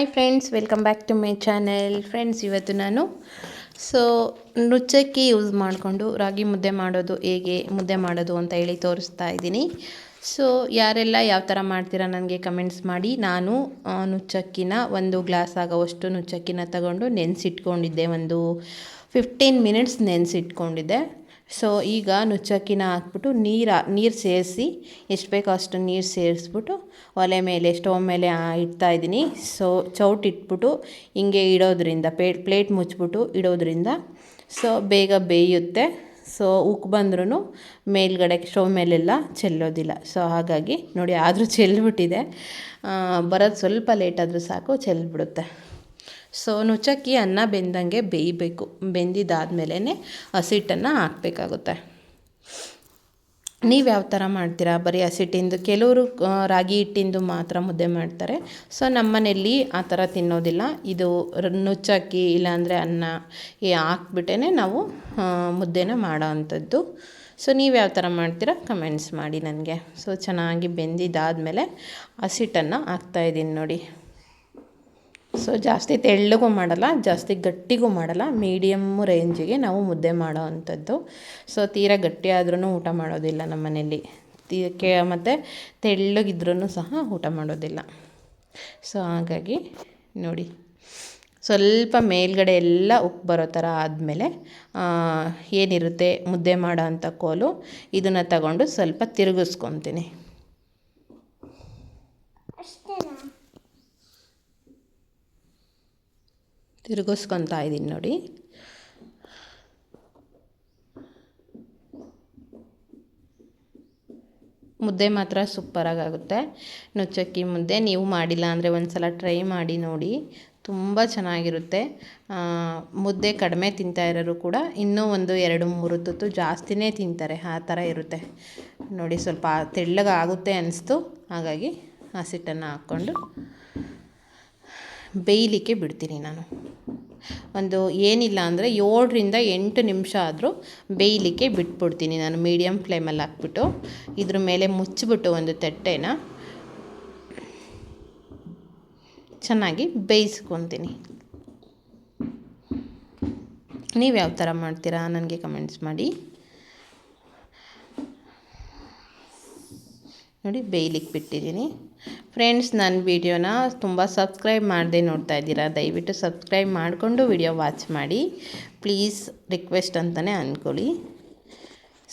Hi friends welcome back to my channel friends ಇವತ್ತು ನಾನು so ನುಚ್ಚಕ್ಕಿ use ಮಾಡಿಕೊಂಡು ರಾಗಿ ಮುದ್ದೆ ಮಾಡೋದು ಹೇಗೆ, ಮುದ್ದೆ ಮಾಡೋದು ಅಂತ ಹೇಳಿ ತೋರಿಸ್ತಾ ಇದ್ದೀನಿ. ಸೊ ಯಾರೆಲ್ಲ ಯಾವ ಥರ ಮಾಡ್ತೀರಾ ನನಗೆ ಕಮೆಂಟ್ಸ್ ಮಾಡಿ. ನಾನು ನುಚ್ಚಕ್ಕಿನ ಒಂದು ಗ್ಲಾಸ್ ಆಗೋವಷ್ಟು ನುಚ್ಚಕ್ಕಿನ ತಗೊಂಡು ನೆನೆಸಿಟ್ಕೊಂಡಿದ್ದೆ. ಒಂದು ಫಿಫ್ಟೀನ್ ಮಿನಿಟ್ಸ್ ನೆನೆಸಿಟ್ಕೊಂಡಿದ್ದೆ. ಸೊ ಈಗ ನುಚ್ಚಕ್ಕಿನ ಹಾಕ್ಬಿಟ್ಟು ನೀರು ನೀರು ಸೇರಿಸಿ, ಎಷ್ಟು ಬೇಕೋ ಅಷ್ಟು ನೀರು ಸೇರಿಸ್ಬಿಟ್ಟು ಒಲೆ ಮೇಲೆ, ಸ್ಟವ್ ಮೇಲೆ ಇಡ್ತಾ ಇದ್ದೀನಿ. ಸೊ ಚೌಟ್ ಇಟ್ಬಿಟ್ಟು ಹಿಂಗೆ ಇಡೋದ್ರಿಂದ ಪ್ಲೇಟ್ ಪ್ಲೇಟ್ ಮುಚ್ಚಿಬಿಟ್ಟು ಇಡೋದ್ರಿಂದ ಸೊ ಬೇಗ ಬೇಯುತ್ತೆ. ಸೊ ಉಕ್ಕು ಬಂದ್ರೂ ಮೇಲ್ಗಡೆ, ಸ್ಟವ್ ಮೇಲೆಲ್ಲ ಚೆಲ್ಲೋದಿಲ್ಲ. ಸೊ ಹಾಗಾಗಿ ನೋಡಿ, ಆದರೂ ಚೆಲ್ಬಿಟ್ಟಿದೆ. ಬರೋದು ಸ್ವಲ್ಪ ಲೇಟಾದರೂ ಸಾಕು, ಚೆಲ್ಬಿಡುತ್ತೆ. ಸೊ ನುಚ್ಚಕ್ಕಿ ಅನ್ನ ಬೆಂದಂಗೆ ಬೇಯಬೇಕು. ಬೆಂದಿದ್ದಾದ್ಮೇಲೆ ಹಸಿಟ್ಟನ್ನು ಹಾಕಬೇಕಾಗುತ್ತೆ. ನೀವು ಯಾವ ಥರ ಮಾಡ್ತೀರಾ? ಬರೀ ಹಸಿಟ್ಟಿಂದು, ಕೆಲವರು ರಾಗಿ ಹಿಟ್ಟಿಂದು ಮಾತ್ರ ಮುದ್ದೆ ಮಾಡ್ತಾರೆ. ಸೊ ನಮ್ಮನೆಯಲ್ಲಿ ಆ ಥರ ತಿನ್ನೋದಿಲ್ಲ. ಇದು ನುಚ್ಚಕ್ಕಿ ಇಲ್ಲಾಂದರೆ ಅನ್ನ ಈ ಹಾಕ್ಬಿಟ್ಟೇ ನಾವು ಮುದ್ದೆನ ಮಾಡೋ ಅಂಥದ್ದು. ಸೊ ನೀವು ಯಾವ ಥರ ಮಾಡ್ತೀರಾ? ಕಮೆಂಟ್ಸ್ ಮಾಡಿ ನನಗೆ. ಸೊ ಚೆನ್ನಾಗಿ ಬೆಂದಿದ್ದಾದಮೇಲೆ ಹಸಿಟ್ಟನ್ನು ಹಾಕ್ತಾಯಿದ್ದೀನಿ ನೋಡಿ. ಸೊ ಜಾಸ್ತಿ ತೆಳ್ಳಗೂ ಮಾಡಲ್ಲ, ಜಾಸ್ತಿ ಗಟ್ಟಿಗೂ ಮಾಡಲ್ಲ. ಮೀಡಿಯಮ್ಮು ರೇಂಜಿಗೆ ನಾವು ಮುದ್ದೆ ಮಾಡೋ ಅಂಥದ್ದು. ಸೊ ತೀರಾ ಗಟ್ಟಿ ಆದ್ರೂ ಊಟ ಮಾಡೋದಿಲ್ಲ ನಮ್ಮ ಮನೇಲಿ. ಕೆ, ಮತ್ತು ತೆಳ್ಳಗಿದ್ರೂ ಸಹ ಊಟ ಮಾಡೋದಿಲ್ಲ. ಸೊ ಹಾಗಾಗಿ ನೋಡಿ. ಸ್ವಲ್ಪ ಮೇಲ್ಗಡೆ ಎಲ್ಲ ಉಪ್ಪು ಬರೋ ಥರ ಆದಮೇಲೆ ಏನಿರುತ್ತೆ ಮುದ್ದೆ ಮಾಡೋ ಅಂಥ ಕೋಲು, ಇದನ್ನು ತಗೊಂಡು ಸ್ವಲ್ಪ ತಿರುಗಿಸ್ಕೊತೀನಿ. ತಿರುಗಿಸ್ಕೊತಾ ಇದ್ದೀನಿ ನೋಡಿ. ಮುದ್ದೆ ಮಾತ್ರ ಸೂಪರಾಗಿ ಆಗುತ್ತೆ ನುಚ್ಚಕ್ಕಿ ಮುದ್ದೆ ನೀವು ಮಾಡಿಲ್ಲ ಅಂದರೆ ಒಂದು ಸಲ ಟ್ರೈ ಮಾಡಿ ನೋಡಿ. ತುಂಬ ಚೆನ್ನಾಗಿರುತ್ತೆ. ಮುದ್ದೆ ಕಡಿಮೆ ತಿಂತಾ ಇರೋರು ಕೂಡ ಇನ್ನೂ ಒಂದು ಎರಡು ಮೂರು ತುತ್ತು ಜಾಸ್ತಿನೇ ತಿಂತಾರೆ. ಆ ಥರ ಇರುತ್ತೆ. ನೋಡಿ ಸ್ವಲ್ಪ ತೆಳ್ಳಗೆ ಆಗುತ್ತೆ ಅನಿಸ್ತು. ಹಾಗಾಗಿ ಹಸಿಟ್ಟನ್ನು ಹಾಕ್ಕೊಂಡು ಬೇಯಲಿಕ್ಕೆ ಬಿಡ್ತೀನಿ ನಾನು. ಒಂದು ಏನಿಲ್ಲ ಅಂದರೆ ಏಳರಿಂದ ಎಂಟು ನಿಮಿಷ ಆದರೂ ಬೇಯಲಿಕ್ಕೆ ಬಿಟ್ಬಿಡ್ತೀನಿ ನಾನು. ಮೀಡಿಯಮ್ ಫ್ಲೇಮಲ್ಲಿ ಹಾಕ್ಬಿಟ್ಟು ಇದ್ರ ಮೇಲೆ ಮುಚ್ಚಿಬಿಟ್ಟು ಒಂದು ತಟ್ಟೆನ ಚೆನ್ನಾಗಿ ಬೇಯಿಸ್ಕೊತೀನಿ. ನೀವು ಯಾವ ಥರ ಮಾಡ್ತೀರಾ? ನನಗೆ ಕಮೆಂಟ್ಸ್ ಮಾಡಿ. ನೋಡಿ ಬೇಯ್ಲಿಕ್ಕೆ ಬಿಟ್ಟಿದ್ದೀನಿ. ಫ್ರೆಂಡ್ಸ್ ನನ್ನ ವಿಡಿಯೋನ ತುಂಬ ಸಬ್ಸ್ಕ್ರೈಬ್ ಮಾಡದೆ ನೋಡ್ತಾ ಇದ್ದೀರಾ? ದಯವಿಟ್ಟು ಸಬ್ಸ್ಕ್ರೈಬ್ ಮಾಡಿಕೊಂಡು ವಿಡಿಯೋ ವಾಚ್ ಮಾಡಿ. ಪ್ಲೀಸ್ ರಿಕ್ವೆಸ್ಟ್ ಅಂತಲೇ ಅಂದ್ಕೊಳ್ಳಿ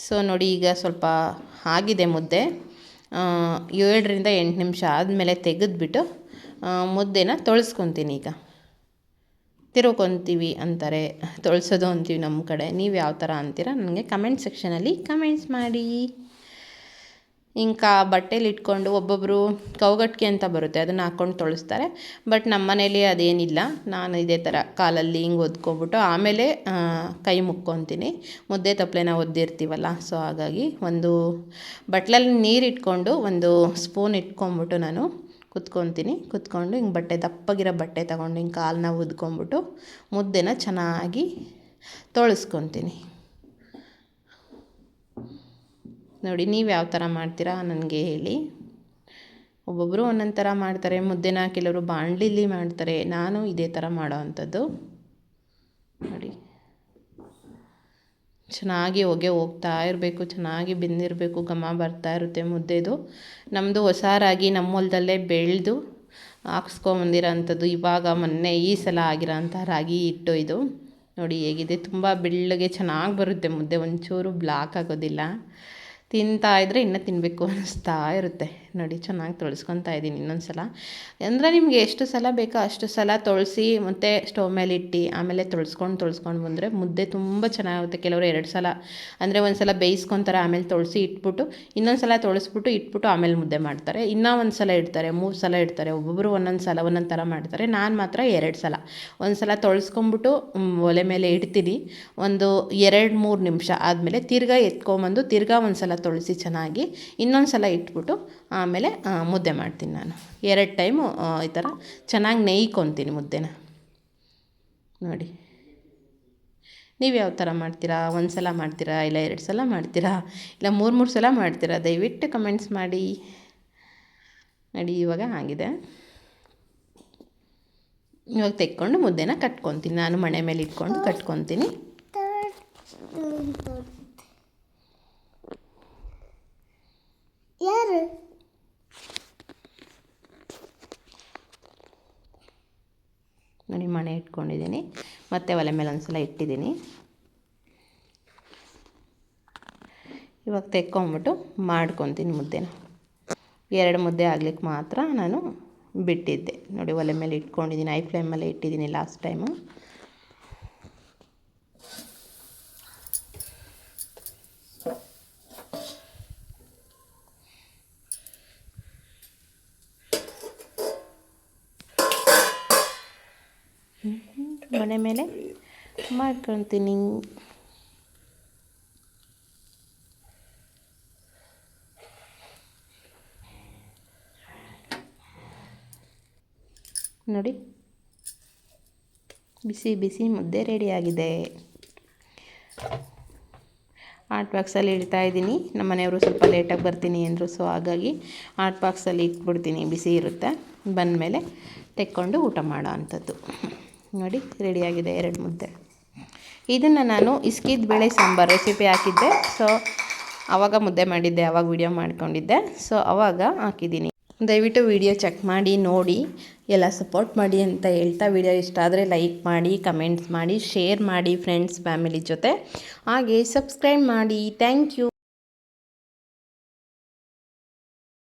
ಸೊ ನೋಡಿ ಈಗ ಸ್ವಲ್ಪ ಆಗಿದೆ ಮುದ್ದೆ. ಏಳರಿಂದ ಎಂಟು ನಿಮಿಷ ಆದಮೇಲೆ ತೆಗೆದುಬಿಟ್ಟು ಮುದ್ದೆನ ತೊಳ್ಸ್ಕೊತೀನಿ ಈಗ. ತಿರುಕೊಂತೀವಿ ಅಂತಾರೆ. ತೊಳ್ಸೋದು ಅಂತೀವಿ ನಮ್ಮ ಕಡೆ. ನೀವು ಯಾವ ಥರ ಅಂತೀರಾ? ನನಗೆ ಕಮೆಂಟ್ ಸೆಕ್ಷನಲ್ಲಿ ಕಮೆಂಟ್ಸ್ ಮಾಡಿ. ಇಂಕ ಬಟ್ಟೆಲಿ ಇಟ್ಕೊಂಡು ಒಬ್ಬೊಬ್ಬರು ಕೌಗಟ್ಟಿಗೆ ಅಂತ ಬರುತ್ತೆ, ಅದನ್ನು ಹಾಕ್ಕೊಂಡು ತೊಳಿಸ್ತಾರೆ. ಬಟ್ ನಮ್ಮ ಮನೇಲಿ ಅದೇನಿಲ್ಲ. ನಾನು ಇದೇ ಥರ ಕಾಲಲ್ಲಿ ಹಿಂಗೆ ಒದ್ಕೊಬಿಟ್ಟು ಆಮೇಲೆ ಕೈ ಮುಕ್ಕೊತೀನಿ. ಮುದ್ದೆ ತಪ್ಪಲೆನ ಒದ್ದಿರ್ತೀವಲ್ಲ, ಸೊ ಹಾಗಾಗಿ ಒಂದು ಬಟ್ಲಲ್ಲಿ ನೀರು ಇಟ್ಕೊಂಡು ಒಂದು ಸ್ಪೂನ್ ಇಟ್ಕೊಂಬಿಟ್ಟು ನಾನು ಕುತ್ಕೊತೀನಿ. ಕುತ್ಕೊಂಡು ಹಿಂಗೆ ಬಟ್ಟೆ, ದಪ್ಪಗಿರೋ ಬಟ್ಟೆ ತಗೊಂಡು ಹಿಂಗೆ ಕಾಲನ್ನ ಉದ್ಕೊಂಬಿಟ್ಟು ಮುದ್ದೆನ ಚೆನ್ನಾಗಿ ತೊಳಸ್ಕೊತೀನಿ. ನೋಡಿ, ನೀವು ಯಾವ ಥರ ಮಾಡ್ತೀರಾ ನನಗೆ ಹೇಳಿ. ಒಬ್ಬೊಬ್ಬರು ಒಂದೊಂದು ಥರ ಮಾಡ್ತಾರೆ, ಮುದ್ದೆನ ಕೆಲವರು ಬಾಣಲಿಲಿ ಮಾಡ್ತಾರೆ, ನಾನು ಇದೇ ಥರ ಮಾಡೋ ಅಂಥದ್ದು. ನೋಡಿ. ಚೆನ್ನಾಗಿ ಹೊಗೆ ಹೋಗ್ತಾ ಇರಬೇಕು, ಚೆನ್ನಾಗಿ ಬೆಂದಿರಬೇಕು, ಘಮ ಬರ್ತಾ ಇರುತ್ತೆ ಮುದ್ದೆದು. ನಮ್ಮದು ಹೊಸ ರಾಗಿ ನಮ್ಮ ಹೊಲದಲ್ಲೇ ಬೆಳೆದು ಹಾಕ್ಸ್ಕೊಂಬಂದಿರೋ ಅಂಥದ್ದು, ಇವಾಗ ಮೊನ್ನೆ ಈ ಸಲ ಆಗಿರೋ ಅಂಥ ರಾಗಿ ಹಿಟ್ಟು ಇದು. ನೋಡಿ, ಹೇಗಿದೆ? ತುಂಬ ಬೆಳ್ಳಗೆ ಚೆನ್ನಾಗಿ ಬರುತ್ತೆ ಮುದ್ದೆ, ಒಂಚೂರು ಬ್ಲಾಕ್ ಆಗೋದಿಲ್ಲ. ತಿಂತಾ ಇದ್ದರೆ ಇನ್ನೂ ತಿನ್ನಬೇಕು ಅನ್ನಿಸ್ತಾ ಇರುತ್ತೆ. ನೋಡಿ, ಚೆನ್ನಾಗಿ ತೊಳ್ಸ್ಕೊತಾ ಇದ್ದೀನಿ ಇನ್ನೊಂದು ಸಲ ಅಂದರೆ ನಿಮಗೆ ಎಷ್ಟು ಸಲ ಬೇಕೋ ಅಷ್ಟು ಸಲ ತೊಳಸಿ ಮತ್ತು ಸ್ಟವ್ ಮೇಲೆ ಇಟ್ಟು ಆಮೇಲೆ ತೊಳ್ಸ್ಕೊಂಡು ತೊಳ್ಸ್ಕೊಂಡು ಬಂದರೆ ಮುದ್ದೆ ತುಂಬ ಚೆನ್ನಾಗುತ್ತೆ ಕೆಲವರು ಎರಡು ಸಲ, ಅಂದರೆ ಒಂದು ಸಲ ಬೇಯಿಸ್ಕೊತಾರೆ, ಆಮೇಲೆ ತೊಳಸಿ ಇಟ್ಬಿಟ್ಟು ಇನ್ನೊಂದು ಸಲ ತೊಳಸ್ಬಿಟ್ಟು ಇಟ್ಬಿಟ್ಟು ಆಮೇಲೆ ಮುದ್ದೆ ಮಾಡ್ತಾರೆ. ಇನ್ನೂ ಒಂದು ಸಲ ಇಡ್ತಾರೆ, ಮೂರು ಸಲ ಇಡ್ತಾರೆ ಒಬ್ಬೊಬ್ಬರು ಒಂದೊಂದು ಸಲ, ಒಂದೊಂದು ಥರ ಮಾಡ್ತಾರೆ. ನಾನು ಮಾತ್ರ ಎರಡು ಸಲ. ಒಂದು ಸಲ ತೊಳ್ಸ್ಕೊಂಬಿಟ್ಟು ಒಲೆ ಮೇಲೆ ಇಡ್ತೀನಿ. ಒಂದು ಎರಡು, ಮೂರು ನಿಮಿಷ ಆದಮೇಲೆ ತಿರ್ಗಾ ಎತ್ಕೊಂಬಂದು ತಿರ್ಗಾ ಒಂದು ಸಲ ತೊಳಸಿ ಚೆನ್ನಾಗಿ ಇನ್ನೊಂದು ಸಲ ಇಟ್ಬಿಟ್ಟು ಆಮೇಲೆ ಮುದ್ದೆ ಮಾಡ್ತೀನಿ ನಾನು. ಎರಡು ಟೈಮು ಈ ಥರ ಚೆನ್ನಾಗಿ ನೆಯ್ಕೊತೀನಿ ಮುದ್ದೆನ. ನೋಡಿ. ನೀವು ಯಾವ ಥರ ಮಾಡ್ತೀರಾ? ಒಂದು ಸಲ ಮಾಡ್ತೀರಾ? ಇಲ್ಲ ಎರಡು ಸಲ ಮಾಡ್ತೀರಾ? ಇಲ್ಲ ಮೂರು ಮೂರು ಸಲ ಮಾಡ್ತೀರಾ? ದಯವಿಟ್ಟು ಕಮೆಂಟ್ಸ್ ಮಾಡಿ. ನೋಡಿ, ಇವಾಗ ಆಗಿದೆ. ಇವಾಗ ತೆಕ್ಕೊಂಡು ಮುದ್ದೆನ ಕಟ್ಕೊತೀನಿ. ನಾನು ಮಣೆ ಮೇಲೆ ಇಟ್ಕೊಂಡು ಕಟ್ಕೊತೀನಿ. ಯಾರು? ಮಣೆ ಇಟ್ಕೊಂಡಿದ್ದೀನಿ. ಮತ್ತೆ ಒಲೆ ಮೇಲೆ ಒಂದು ಸಲ ಇಟ್ಟಿದ್ದೀನಿ. ಇವಾಗ ತೆಕ್ಕೊಂಬಿಟ್ಟು ಮಾಡ್ಕೊತೀನಿ ಮುದ್ದೆನ. ಎರಡು ಮುದ್ದೆ ಆಗ್ಲಿಕ್ಕೆ ಮಾತ್ರ ನಾನು ಬಿಟ್ಟಿದ್ದೆ. ನೋಡಿ ಒಲೆ ಮೇಲೆ ಇಟ್ಕೊಂಡಿದ್ದೀನಿ. ಐ ಫ್ಲೇಮಲ್ಲೇ ಇಟ್ಟಿದ್ದೀನಿ ಲಾಸ್ಟ್ ಟೈಮು. ಮನೆ ಮೇಲೆ ಮಾಡ್ಕೊತೀನಿ ನೋಡಿ. ಬಿಸಿ ಬಿಸಿ ಮುದ್ದೆ ರೆಡಿಯಾಗಿದೆ ಆರ್ಟ್ ಬಾಕ್ಸಲ್ಲಿ ಇಡ್ತಾ ಇದ್ದೀನಿ. ನಮ್ಮ ಮನೆಯವರು ಸ್ವಲ್ಪ ಲೇಟಾಗಿ ಬರ್ತೀನಿ ಅಂದರು ಸೊ ಹಾಗಾಗಿ ಆರ್ಟ್ ಬಾಕ್ಸಲ್ಲಿ ಇಟ್ಬಿಡ್ತೀನಿ. ಬಿಸಿ ಇರುತ್ತೆ. ಬಂದಮೇಲೆ ತೆಕ್ಕೊಂಡು ಊಟ ಮಾಡೋ ಅಂಥದ್ದು. ನೋಡಿ, ರೆಡಿಯಾಗಿದೆ ಎರಡು ಮುದ್ದೆ. ಇದನ್ನು ನಾನು ಇಸ್ಕಿದ ಬೇಳೆ ಸಾಂಬಾರು ರೆಸಿಪಿ ಹಾಕಿದ್ದೆ. ಸೊ ಆವಾಗ ಮುದ್ದೆ ಮಾಡಿದ್ದೆ ಆವಾಗ ವಿಡಿಯೋ ಮಾಡ್ಕೊಂಡಿದ್ದೆ. ಸೊ ಆವಾಗ ಹಾಕಿದ್ದೀನಿ. ದಯವಿಟ್ಟು ವಿಡಿಯೋ ಚೆಕ್ ಮಾಡಿ, ನೋಡಿ, ಎಲ್ಲ ಸಪೋರ್ಟ್ ಮಾಡಿ ಅಂತ ಹೇಳ್ತಾ ವಿಡಿಯೋ ಇಷ್ಟ ಆದರೆ ಲೈಕ್ ಮಾಡಿ ಕಮೆಂಟ್ಸ್ ಮಾಡಿ ಶೇರ್ ಮಾಡಿ ಫ್ರೆಂಡ್ಸ್ ಫ್ಯಾಮಿಲಿ ಜೊತೆ. ಹಾಗೆ ಸಬ್ಸ್ಕ್ರೈಬ್ ಮಾಡಿ. Thank you